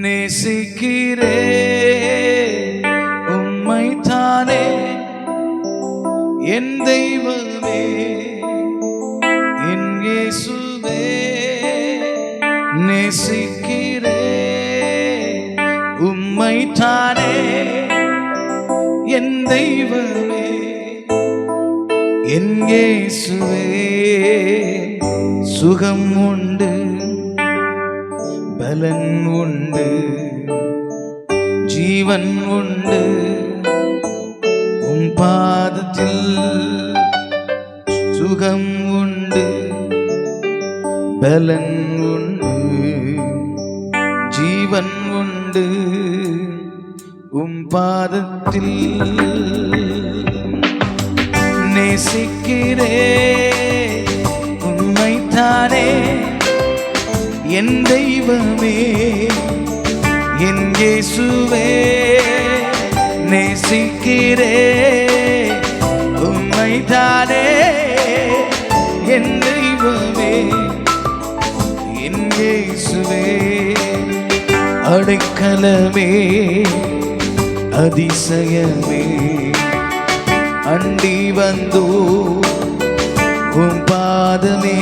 நேசிக்கிறே. உம்மை தானே என் தெய்வமே என் இயேசுவே நேசிக்கிறே. உம்மை தானே என் தெய்வமே என் இயேசுவே. சுகம் உண்டு பலன் உண்டு. ஜீவன் உண்டு. உம் பாதத்தில் சுகம் உண்டு. பலன் உண்டு. ஜீவன் உண்டு. உம் பாதத்தில் நேசிக்கிறே உண்மைத்தானே என் தெய்வமே. என் இயேசுவே. நேசிக்கிறே உண்மைதானே என் தெய்வமே என் இயேசுவே. அடைக்கலமே அதிசயமே. அண்டி வந்தோ உம் பாதமே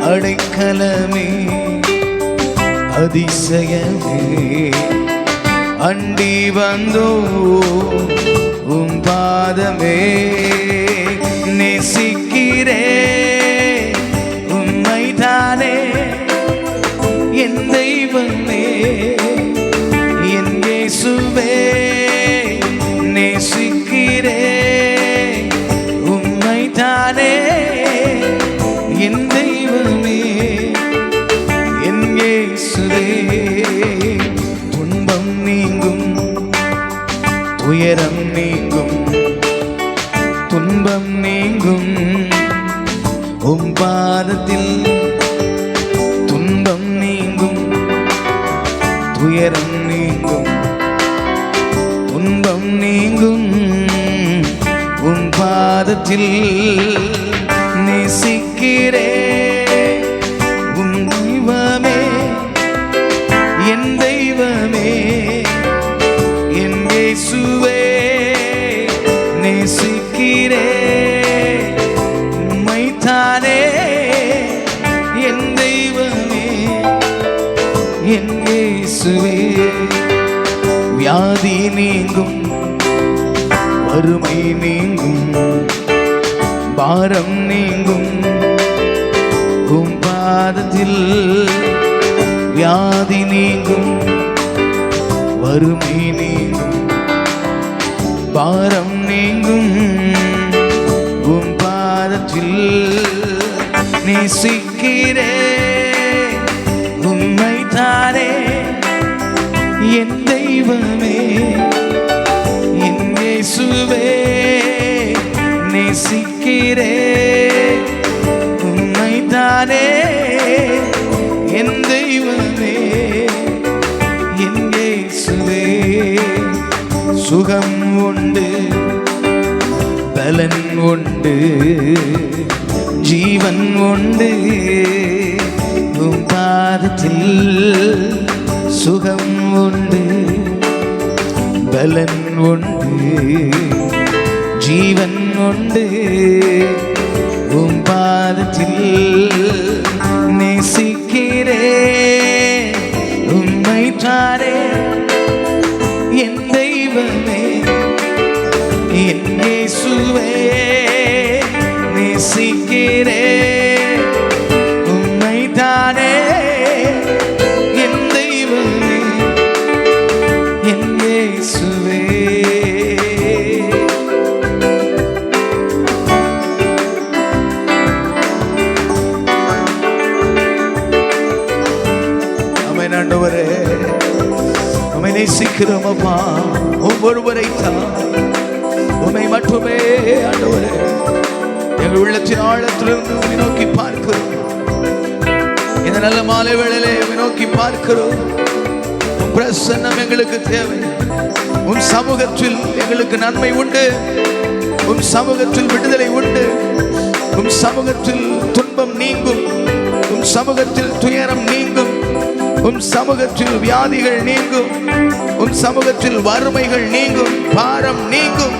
அடைக்கலமே அதிசயமே. அண்டி வந்தோ உம் பாதமே நேசிக்கிறே. உம்மைதானே என் தெய்வமே என் இயேசுவே நேசிக்கிறே. உம்மைதானே என் தெய்வம். துயரம் நீங்கும். துன்பம் நீங்கும். உம் பாதத்தில் துன்பம் நீங்கும். துயரம் நீங்கும். துன்பம் நீங்கும். உன் பாதத்தில் நேசிக்கிறேன். நேசிக்கிறே உம்மைத்தானே என் தெய்வமே என் இயேசுவே. வியாதி நீங்கும் வறுமை நீங்கும் பாரம் நீங்கும். கும்பாதத்தில் வியாதி நீங்கும் வறுமை நீங்கும் பாரம் பாதத்தில் நேசிக்கிறே. உண்மை தானே என் தெய்வமே என் நேசுவே நேசிக்கிறே. உண்மை தானே என் தெய்வமே என் நேசுவே சுகம் பலன் உண்டு ஜீவன் உண்டு. உம் பாதத்தில் சுகம் உண்டு பலன் உண்டு ஜீவன் உண்டு. உம் பாதத்தில் நேசிக்கிறே உம்மை தாரே எந்த என் நேசிக்கிறே. உம்மை தானே என் தெய்வமே என் நேசிக்கிறோம் அப்பா. ஒவ்வொருவரை தான் உண்மை மட்டுமே ஆண்டவரே. எங்கள் உள்ளத்தின் ஆழத்திலிருந்து உம்மை நோக்கி பார்க்கிறோம். இந்த நல்ல மாலை வேளையிலே உம்மை நோக்கி பார்க்கிறோம். பிரசன்னம் எங்களுக்கு தேவை. உன் சமூகத்தில் எங்களுக்கு நன்மை உண்டு. உன் சமூகத்தில் விடுதலை உண்டு. உன் சமூகத்தில் துன்பம் நீங்கும். உன் சமூகத்தில் துயரம் நீங்கும். உன் சமூகத்தில் வியாதிகள் நீங்கும். சமூகத்தில் வறுமைகள் நீங்கும் பாரம் நீங்கும்.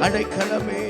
அடைக்கலமே.